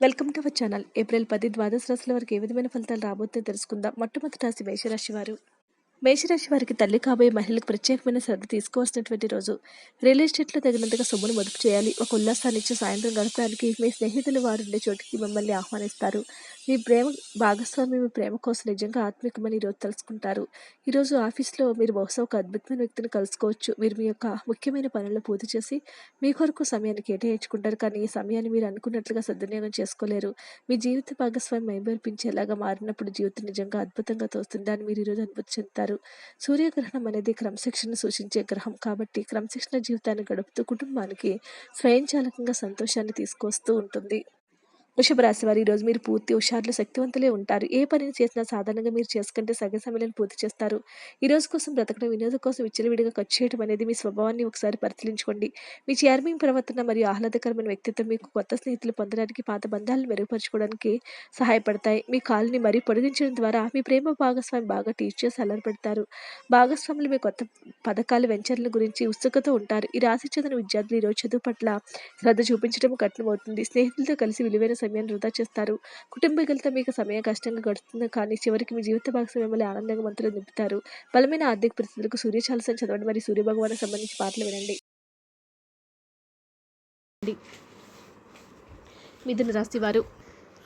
Welcome to our channel. April పది ద్వాదశ రాశుల వారికి ఏ విధమైన ఫలితాలు రాబోతే తెలుసుకుందాం. మొట్టమొదటి రాశి మేషరాశి వారు. మేషరాశి వారికి తల్లి కాబోయే మహిళలకు ప్రత్యేకమైన శ్రద్ధ తీసుకోవాల్సినటువంటి రోజు. రియల్ ఎస్టేట్లో తగినంతగా సొమ్మును మదుపు చేయాలి. ఒక ఉల్లాసాన్ని ఇచ్చే సాయంత్రం గడపడానికి మీ స్నేహితులు వారు ఉండే చోటికి మిమ్మల్ని ఆహ్వానిస్తారు. మీ ప్రేమ భాగస్వామి మీ ప్రేమ కోసం నిజంగా ఆత్మికమని ఈరోజు తెలుసుకుంటారు. ఈరోజు ఆఫీస్లో మీరు బహుశా ఒక అద్భుతమైన వ్యక్తిని కలుసుకోవచ్చు. మీరు మీ యొక్క ముఖ్యమైన పనులను పూర్తి చేసి మీ కొరకు సమయాన్ని కేటాయించుకుంటారు. కానీ ఈ సమయాన్ని మీరు అనుకున్నట్లుగా సద్వినియోగం చేసుకోలేరు. మీ జీవిత భాగస్వామి మైమర్పించేలాగా మారినప్పుడు జీవితం నిజంగా అద్భుతంగా తోస్తుంది. అని మీరు ఈరోజు అనుభూతి చెందుతారు. సూర్యగ్రహణం అనేది క్రమశిక్షణ సూచించే గ్రహం కాబట్టి క్రమశిక్షణ జీవితాన్ని గడుపుతూ కుటుంబానికి స్వయంచాలకంగా సంతోషాన్ని తీసుకొస్తూ ఉంటుంది. వృషభ రాశి వారు ఈరోజు మీరు పూర్తి హుషారులు శక్తివంతులే ఉంటారు. ఏ పనిని చేసినా సాధారణంగా మీరు చేసుకుంటే సగ సమయాన్ని పూర్తి చేస్తారు. ఈ రోజు కోసం బ్రతకడం వినోదం కోసం విచ్చలవిడిగా ఖర్చు చేయడం అనేది మీ స్వభావాన్ని ఒకసారి పరిశీలించుకోండి. మీ చార్మింగ్ ప్రవర్తన మరియు ఆహ్లాదకరమైన వ్యక్తిత్వం మీకు కొత్త స్నేహితులు పొందడానికి పాత బంధాలను మెరుగుపరచుకోవడానికి సహాయపడతాయి. మీ కాలుని మరీ పొడిగించడం ద్వారా మీ ప్రేమ భాగస్వామి బాగా టీచ్ చేసి అలరపెడతారు భాగస్వాములు మీ కొత్త పథకాలు వెంచర్ల గురించి ఉత్సుకత ఉంటారు. ఈ రాశి చెందిన విద్యార్థులు ఈరోజు చదువు పట్ల శ్రద్ధ చూపించడం కఠినమవుతుంది. స్నేహితులతో కలిసి విలువైన సమయాన్ని వృధా చేస్తారు. కుటుంబీకులతో మీకు సమయం కష్టంగా గడుస్తుంది. కానీ చివరికి మీ జీవిత భాగస్వామి మిమ్మల్ని ఆనందంగా మంత్రులు నింపుతారు. బలమైన ఆర్థిక పరిస్థితులకు సూర్య చాలసం చదవండి. మరియు సూర్య భగవానికి సంబంధించి పాటలు వినండి. మిథున రాశి వారు.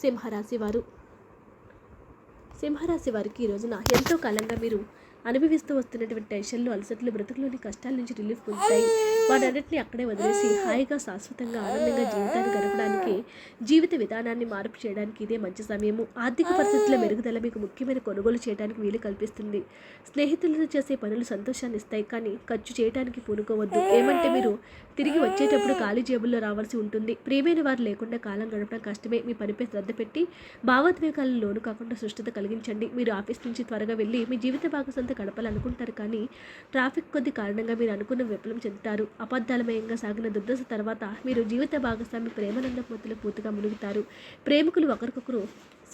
సింహరాశి వారు. సింహరాశి వారికి ఈ రోజున ఎంతో కాలంగా మీరు అనుభవిస్తూ వస్తున్నటువంటి టెన్షన్లు అలసట్లు బ్రతుకులోని కష్టాల నుంచి రిలీఫ్ పొందుతాయి. వాటన్నిటిని అక్కడే వదిలేసి హాయిగా శాశ్వతంగా ఆనందంగా జీవితాన్ని గడపడానికి జీవిత విధానాన్ని మార్పు చేయడానికి ఇదే మంచి సమయము. ఆర్థిక పరిస్థితుల మెరుగుదల మీకు ముఖ్యమైన కొనుగోలు చేయడానికి వీలు కల్పిస్తుంది. స్నేహితులతో చేసే పనులు సంతోషాన్ని ఇస్తాయి కానీ ఖర్చు చేయడానికి పూనుకోవద్దు. ఏమంటే మీరు తిరిగి వచ్చేటప్పుడు ఖాళీ జేబుల్లో రావాల్సి ఉంటుంది. ప్రియమైన వారు లేకుండా కాలం గడపడం కష్టమే. మీ పనిపై శ్రద్ధ పెట్టి భావోద్వేగాలను లోను కాకుండా సుష్టత కలిగించండి. మీరు ఆఫీస్ నుంచి త్వరగా వెళ్ళి మీ జీవిత భాగస్వామితో గడపాలనుకుంటారు కానీ ట్రాఫిక్ కొద్ది కారణంగా మీరు అనుకున్న విఫలం చెందుతారు. అబద్ధాలమయంగా సాగిన దుర్దశ తర్వాత మీరు జీవిత భాగస్వామి ప్రేమానంద పొత్తులు పూర్తిగా మునుగుతారు. ప్రేమికులు ఒకరికొకరు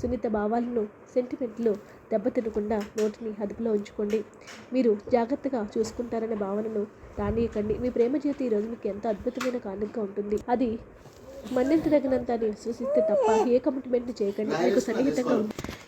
సున్నిత భావాలను సెంటిమెంట్లు దెబ్బతినకుండా నోటిని అదుపులో ఉంచుకోండి. మీరు జాగ్రత్తగా చూసుకుంటారనే భావనను రానియకండి మీ ప్రేమ జీవితం ఈరోజు మీకు ఎంతో అద్భుతమైన కానుకగా ఉంటుంది. అది మన్నించదగినంత అని విశ్వసిస్తే తప్ప ఏ కమిట్మెంట్ చేయకండి. మీకు సన్నిహితంగా ఉంది